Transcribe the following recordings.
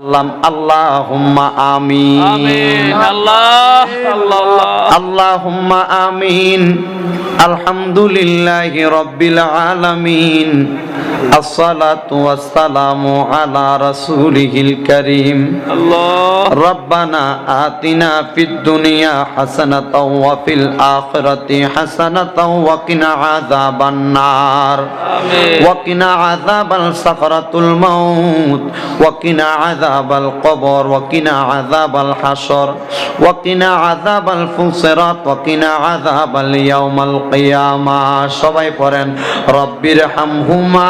আল্লাহ আল্লাহুম্মা আমিন। আমিন আল্লাহ আল্লাহ আল্লাহ। আল্লাহুম্মা আমিন। আলহামদুলিল্লাহি রাব্বিল আলামিন। আসসালাতু ওয়াসসালামু আলা রাসূলিহিল কারীম আল্লাহ ربنا آتنا في الدنيا حسنة وفي الآخرة حسنة وقنا عذاب النار آمين. وقنا عذاب السكرة الموت وقنا عذاب القبر وقنا عذاب الحشر وقنا عذاب الفصرات وقنا عذاب اليوم القيامة সবাই পড়েন রব্বির হামহুমা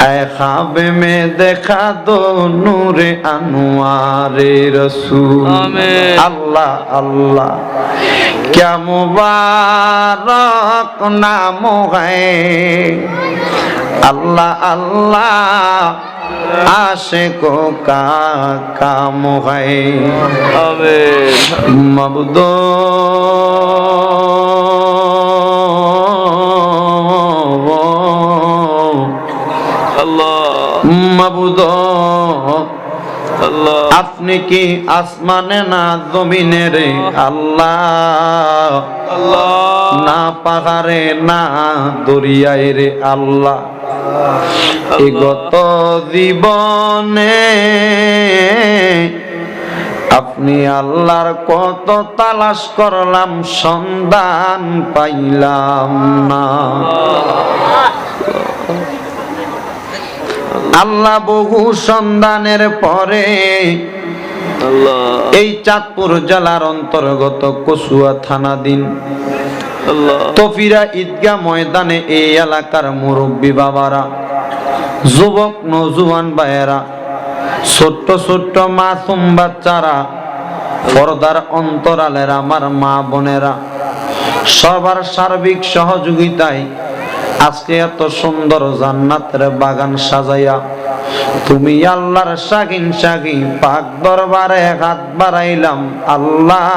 خواب میں دیکھا دو نور انوار رسول اللہ اللہ کیا مبارک نام ہے اللہ اللہ عاشقوں کا کام ہے مبدو মবুদো। আপনি কি আসমানে না জমিনে রে? আল্লাহ। আল্লাহ না পাহাড়ে, না দরিয়ায় রে আল্লাহ। গত জীবনে আপনি আল্লাহর কত তালাশ করলাম, সন্ধান পাইলাম না। আল্লাহ বহু সন্ধানের পরে এই চাঁদপুর জেলার অন্তর্গত কসুয়া থানা দিন তফিরা ঈদগাহ ময়দানে এই এলাকার মুরব্বী বাবারা যুবক নজুয়ান ভাইয়েরা ছোট্ট ছোট্ট মাসুম বাচ্চারা পর্দার অন্তরালের আমার মা বোনেরা সবার সার্বিক সহযোগিতায় আজকে এত সুন্দর জান্নাতের বাগান সাজাইয়া তুমি আল্লাহর শাগিন শাগি পাক দরবারে হাত বাড়াইলাম আল্লাহ।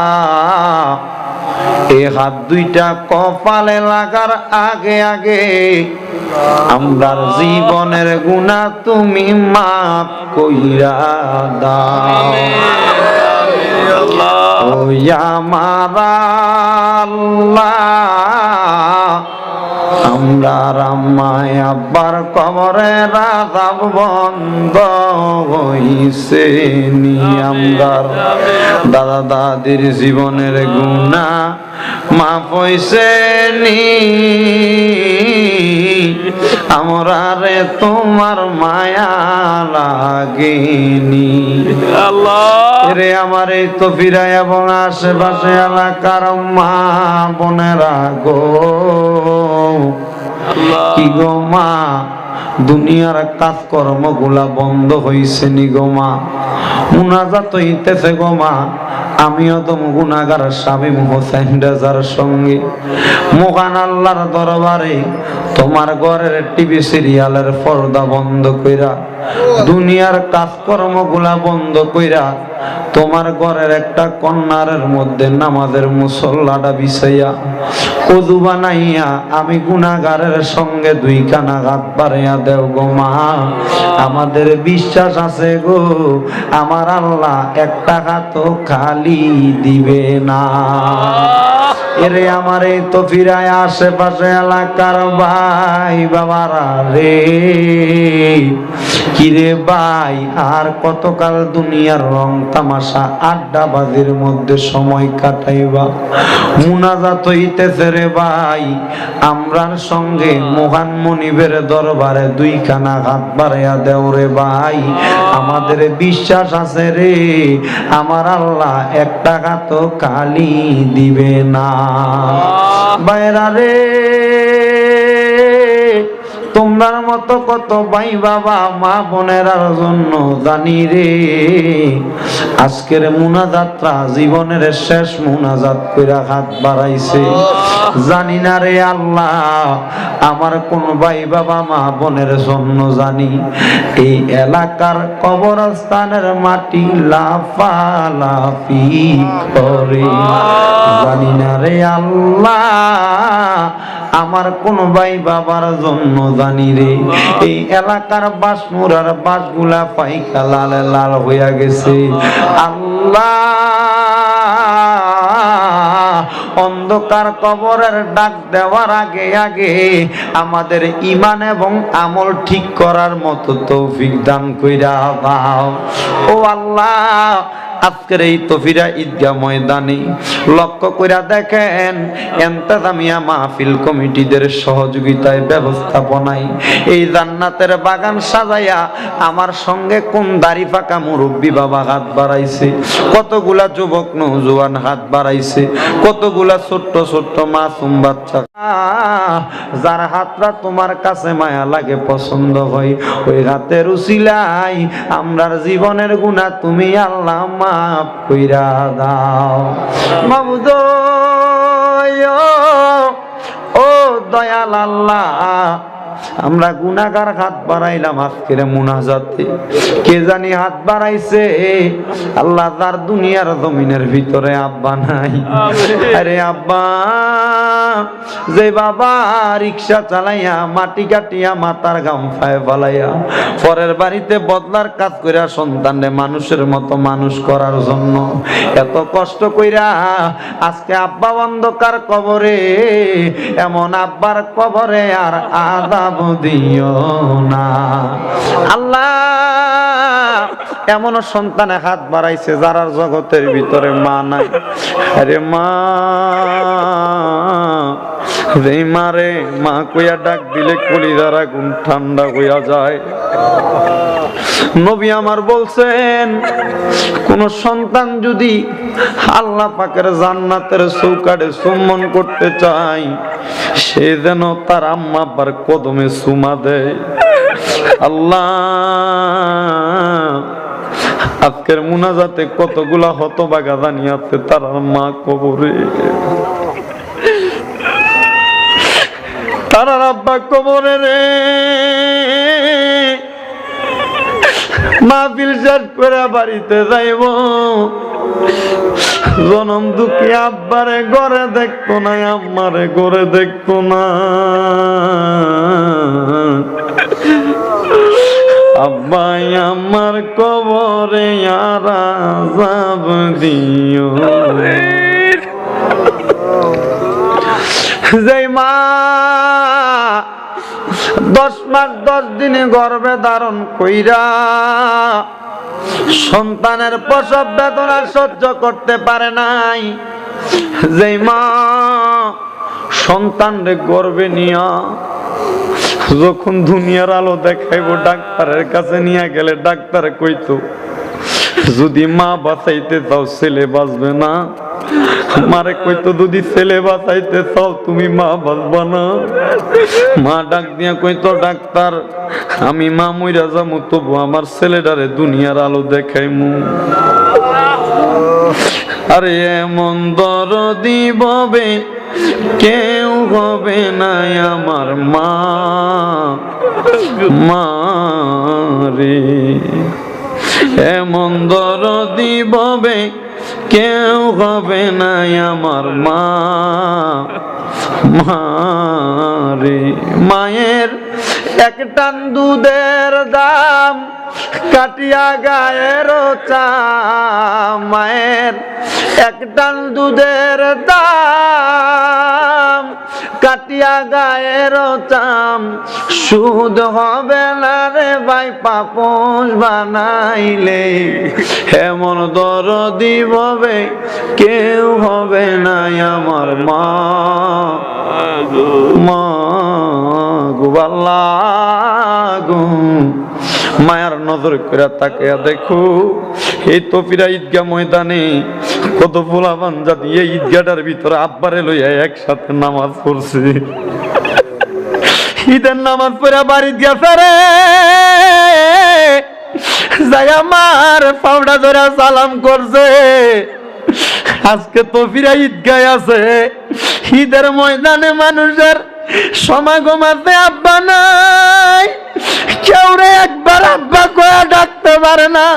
এ হাত দুইটা কপালে লাগার আগে আগে আমরার জীবনের গুণা তুমি মাফ কইরা দাও। ওই আমার আল্লাহ। আমরা রামায় আব্বার কবরে রাজাব বন্ধ হইছে নি। আমরা দাদা দাদির জীবনের গুণা মাফ হইছে নি। আমরা রে তোমার মায়া লাগেনি। রে আমার এই তো ফিরাই এবং আশেপাশে এলাকার মা বোনেরা গো। কি গো মা? দুনিয়ার কাজকর্মগুলা বন্ধ হইছে নি গো মা। মুনাজাত হইতেছে গোমা আমিও তো গুনাগার শামিম হোসেন রেজার সঙ্গে। মোহান আল্লাহর দরবারে তোমার ঘরের টিভি সিরিয়ালের পর্দা বন্ধ কইরা দুনিয়ার কাজকর্মগুলা বন্ধ কইরা তোমার ঘরের একটা কন্যারের মধ্যে নামাজের মুসল্লাটা বিছাইয়া কদু বানাইয়া আমি গুনাগারের সঙ্গে দুই কানা হাত বাড়াইয়া দেও গো মা। আমাদের বিশ্বাস আছে গো, আমার আল্লাহ একটা হাত খালি দিবে না। এরে আমার এই তো ফিরায় আশেপাশে এলাকার ভাই বাবারা রে। কিরে ভাই, আর কতকাল দুনিয়ার রং তামাশা, আড্ডা বাজির মধ্যে সময় কাটাইবা? মুনাজাত হইতেছে রে ভাই, আমরার সঙ্গে মহান মনিবের দরবারে দুই খানা হাত বাড়াইয়া দেও রে ভাই। আমাদের বিশ্বাস আছে রে, আমার আল্লাহ একটা হাত কালি দিবে না। বাইরা রে তোমরা মতো কত ভাই বাবা, মা বোনের জন্য জানি রে। আজকের মুনাজাতটা জীবনের শেষ মুনাজাত কইরা হাত বাড়াইছে। জানি না রে আল্লাহ, আমার কোন ভাই বাবা, মা বোনের জন্য জানি। এই এলাকার কবরস্থানের মাটি লাফালাফি করে। জানি না রে আল্লাহ, আমার কোন ভাই বাবার জন্য জানি রে। এই এলাকার বাসমুরার বাসগুলা পাইকা লাল লাল হইয়া গেছে। আল্লাহ, অন্ধকার কবরের ডাক দেওয়ার আগে আগে আমাদের ইমান এবং আমল ঠিক করার মতো তৌফিক দান কইরা দাও। ও আল্লাহ আজকের এই তফিরা ঈদগাহ ময়দানে লক্ষ্য কইরা দেখেন, এন্তাজামিয়া মাহফিল কমিটিদের সহযোগিতায় ব্যবস্থাপনায় এই জান্নাতের বাগান সাজাইয়া আমার সঙ্গে কোন দাড়ি ফাঁকা মুরব্বী বাবা হাত বাড়াইছে, কতগুলা যুবক নৌজওয়ান হাত বাড়াইছে, কতগুলা ছোট্ট ছোট্ট মাসুম বাচ্চা। যার হাতটা তোমার কাছে মায়া লাগে, পছন্দ হয়, ওই হাতের উসিলাই আমরার জীবনের গুণা তুমি আল্লাহ মাফ কইরা দাও। মাবুদ ও দয়াল আল্লাহ আমরা গুনাগার হাত বাড়াইলাম আজকের মুনাজাতে। কে জানি হাত বাড়াইছে? আল্লাহ তার দুনিয়ার জমিনের ভিতরে আব্বা নাই। আরে আব্বা যে বাবা রিক্সা চালাইয়া মাটি কাটিয়া মাথার গাম ফায় ফালাইয়া পরের বাড়িতে বদলার কাজ কইরা সন্তানরে মানুষের মতো মানুষ করার জন্য এত কষ্ট কইরা আজকে আব্বা অন্ধকার কবরে এমন আব্বার কবরে আর আদাব দিও না। আল্লাহ এমন সন্তানে হাত বাড়াইছে যারার জগতের ভিতরে মা নাই। আরে মা মারে মা কইয়া ডাক দিলে কলিজার আগুন ঠান্ডা হইয়া যায়। নবী আমার বলছেন, কোন সন্তান যদি আল্লাহ পাকের জান্নাতের চৌকাটে সম্মান করতে চায়, সে যেন তার আম্মা আব্বার কদমে সুমা দেয়। আল্লাহ, আজকের মুনাজাতে কতগুলা হতবাগা জানি আছে তার মা কবরে। তার আব্বা কবরে রে। মাহফিল শেষ করে বাড়িতে যাইব। জনম দুঃখী আব্বারে ঘরে দেখতো না আম্মারে ঘরে দেখতো না। আব্বাই আমার কবরে আর আজাব দিও। যেই মা দশ মাস, দশ দিনে গর্বে ধারণ কইরা সন্তানের প্রসব বেদনা সহ্য করতে পারে নাই। যে মা সন্তান রে গর্বে নিয়া যখন দুনিয়ার আলো দেখাইব, ডাক্তারের কাছে নিয়ে গেলে ডাক্তার কইতো যদি মা বাঁচাইতে চাও, ছেলে বাঁচবে না। মারে কইতো যদি ছেলে বাঁচাইতে চাও, তুমি মা বাঁচবা না। মা ডাক দিয়া কইতো ডাক্তার, আমি মা মইরা যামু, তবু আমার ছেলেটারে দুনিয়ার আলো দেখাইমু। আরে এমন দরদি ববে, কেউ হবে না আমার মা। মা রে। এমন দরদি ববে, কেউ হবে না আমার মা। মারে মায়ের এক টান দুধের দাম, কাটিয়া গায়ের চাম মায়ের এক টান দুধের দাম কাটিয়া গায়ের চাম। সুদ হবে না রে ভাই পাপস বানাইলে। এমন দরদি হবে, কেউ হবে না আমার মা। মা গুবাল্লা গো। মায়ার নজর করে তাকিয়া দেখো, এই তফিরা ঈদগা ময়দানে কত ফুলাবান জাতি, এই ঈদগাটার ভিতরে আব্বারে লইয়া একসাথে নামাজ পড়ছে। ঈদের নামাজ পড়ে বাড়িতে গেছে রে যাই আমার পাউডা ধরে সালাম করছে। আজকে তো ফিরা ঈদগায় আছে। ঈদের ময়দানে মানুষের সমাগম আছে আব্বা নাই। কেউ রে একবার আব্বা কয়া ডাকতে পারে না।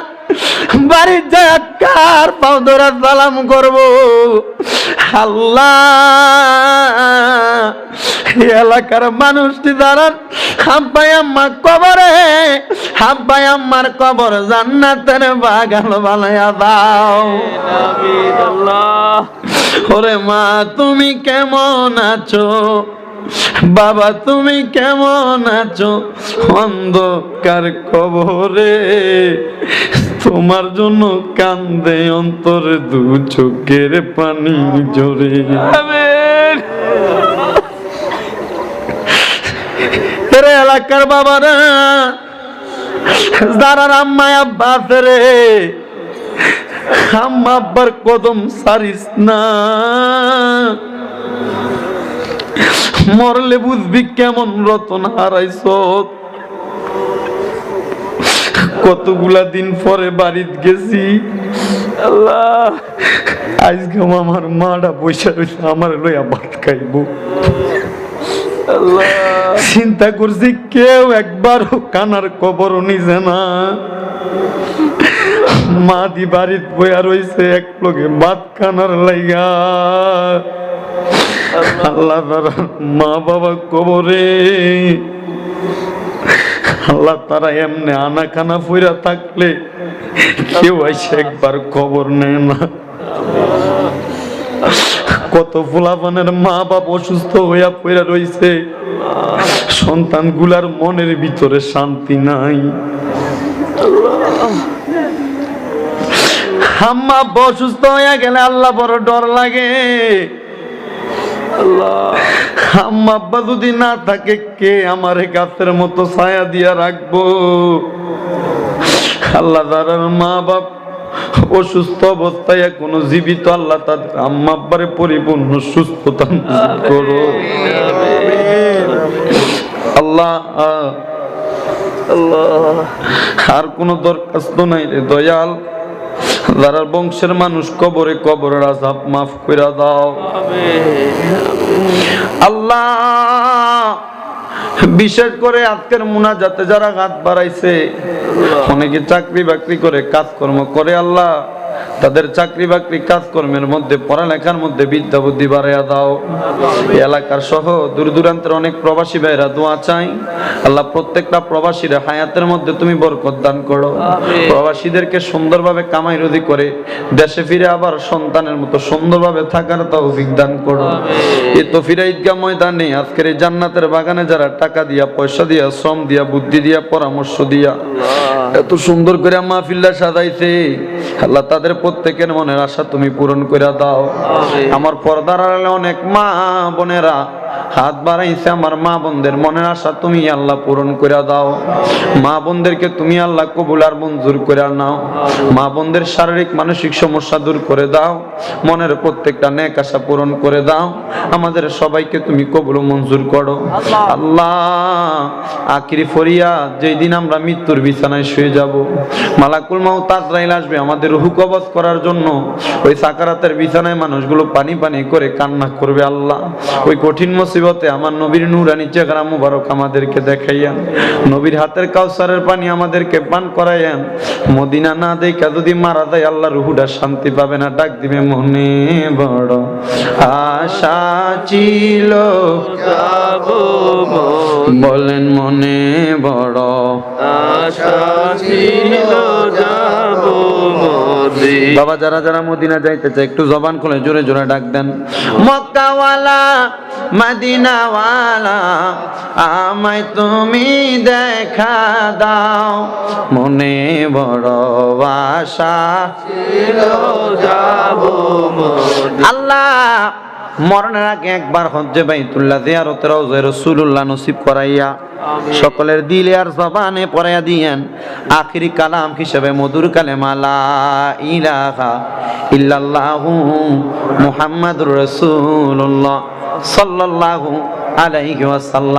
বাড়ির যায় কার পাও ধরে সালাম করব। আল্লাহ এলাকার মানুষটি দাঁড়ান। হাব্বাই আম্মা কবরে হাব্বাই আম্মার কবর জান্নাতের বাগান বানায়া দাও। ওরে মা তুমি কেমন আছো? বাবা তুমি কেমন আছো? অন্ধকার কবরে। তোমার জন্য কান্দে অন্তরে দু চোখের পানি জোরে। এলাকার বাবারা যারা আম্মা আব্বা আছে রে আম্মা আব্বার কদম সারিস না। মরলে বুঝবি কেমন রতন হারাইছ। কতগুলা দিন পরে বাড়িত গেছি। আল্লাহ আজকে আমার মাটা পয়সা রয়েছে আমার লইয়া ভাত খাইবো। চিন্তা করছি কেউ একবারও কানার কবর নিছে না। মা দি বাড়িত বইয়া রইছে এক লগে ভাত খানার লাইগা। আল্লাহ তারা মা বাবা কবরে। আল্লাহ তারা এমনি আনা খানা ফইরা থাকলে কেউ আইসে একবার খবর নেয় না। কত ফুলাপানের মা বাপ অসুস্থ হইয়া পড়া রইছে। সন্তানগুলার মনের ভিতরে শান্তি নাই। আব্বা অসুস্থ হইয়া গেলে আল্লাহ বড় ডর লাগে। আম্মা আব্বা যদি না থাকে, কে আমার গাছের মতো ছায়া দিয়া রাখব? আল্লাহ তারার মা বাপ অসুস্থ অবস্থায় এখনও জীবিত, আল্লাহ তাদের আম্মা আব্বারে পরিপূর্ণ সুস্থতা করো আল্লাহ আল্লাহ। আর কোনো দরখাস্ত নাই রে, দয়াল। যারা বংশের মানুষ, কবরে কবরের আজাব মাফ করে দাও। আল্লাহ, বিশেষ করে আজকের মুনা যাতে যারা হাত বাড়াইছে, অনেকে চাকরি বাকরি করে, কাজকর্ম করে আল্লাহ। তাদের চাকরি বাকরি কাজকর্মের মধ্যে পড়ালেখার মধ্যে বিদ্যা বুদ্ধি বাড়াইয়া দাও। এলাকার সহ দূর দূরান্তের অনেক প্রবাসী ভাইরা দোয়া চাই আল্লাহ প্রত্যেকটা প্রবাসীরা হায়াতের মধ্যে তুমি বরকত দান করো। প্রবাসীদেরকে সুন্দরভাবে কামাই রোধি করে দেশে ফিরে আবার সন্তানের মতো সুন্দরভাবে থাকার তৌফিক দান করো। এ তো ফিরা ঈদগাহ ময়দানে আজকের এই জান্নাতের বাগানে যারা টাকা দিয়া পয়সা দিয়া শ্রম দিয়া বুদ্ধি দিয়া পরামর্শ দিয়া এত সুন্দর করে মাহফিল্লা সাজাইছে। আল্লাহ তাদের প্রত্যেকের মনের আশা তুমি পূরণ করে দাও। আমার পর্দার আড়ালে অনেক মা বোনেরা হাত বাড়াইছে আমার মা বোনদের মনের আশা তুমি আল্লাহ পূরণ করে দাও। মা বোনদেরকে তুমি আল্লাহ কবুল আর মঞ্জুর করে নাও। মা বোনদের শারীরিক মানসিক সমস্যা দূর করে দাও। মনের প্রত্যেকটা নেক আশা পূরণ করে দাও। আমাদের সবাইকে তুমি কবুল মঞ্জুর করো। আল্লাহ। আখিরি ফরিয়া যেই দিন আমরা মৃত্যুর বিছানায় শুয়ে যাব। মালাকুল মাও তাজরাইল আসবে আমাদের রুহু কবজ করার জন্য। ওই সাকারাতের বিছানায় মানুষগুলো পানি পানি করে কান্না করবে আল্লাহ। ওই কঠিন মুসিবতে আমার নবীর নূরানি চেহারা মুবারক আমাদেরকে দেখাইয়ান। নবীর হাতের কাউসারের পানি আমাদেরকে পান করাইয়ান। মদিনা না দেখা যদি মারা যায় আল্লাহ রুহুটা শান্তি পাবে না ডাক দিবে মনে বড় আশা ছিল। বলেন মনে বড় আশা ছিল বাবা যারা যারা মদিনা যাইতে চায় একটু জবান খুলে জোরে জোরে ডাক দেন। মক্কাওয়ালা মদিনাওয়ালা আমায় তুমি দেখা দাও। মনে বড় আশা যাব আল্লাহ মরণের আগে একবার হজ্জে বাইতুল্লাহ জিয়ারতের রওজায়ে রাসূলুল্লাহ নসিব করাইয়া সকলের দিলে আর জবানে পড়াইয়া দিয়েন। আখিরি কালাম হিসেবে মধুর কালেমা লা ইলাহা ইল্লাল্লাহু মুহাম্মাদুর রাসূলুল্লাহ সাল্লাল্লাহু আলাইহি ওয়াসাল্লাম।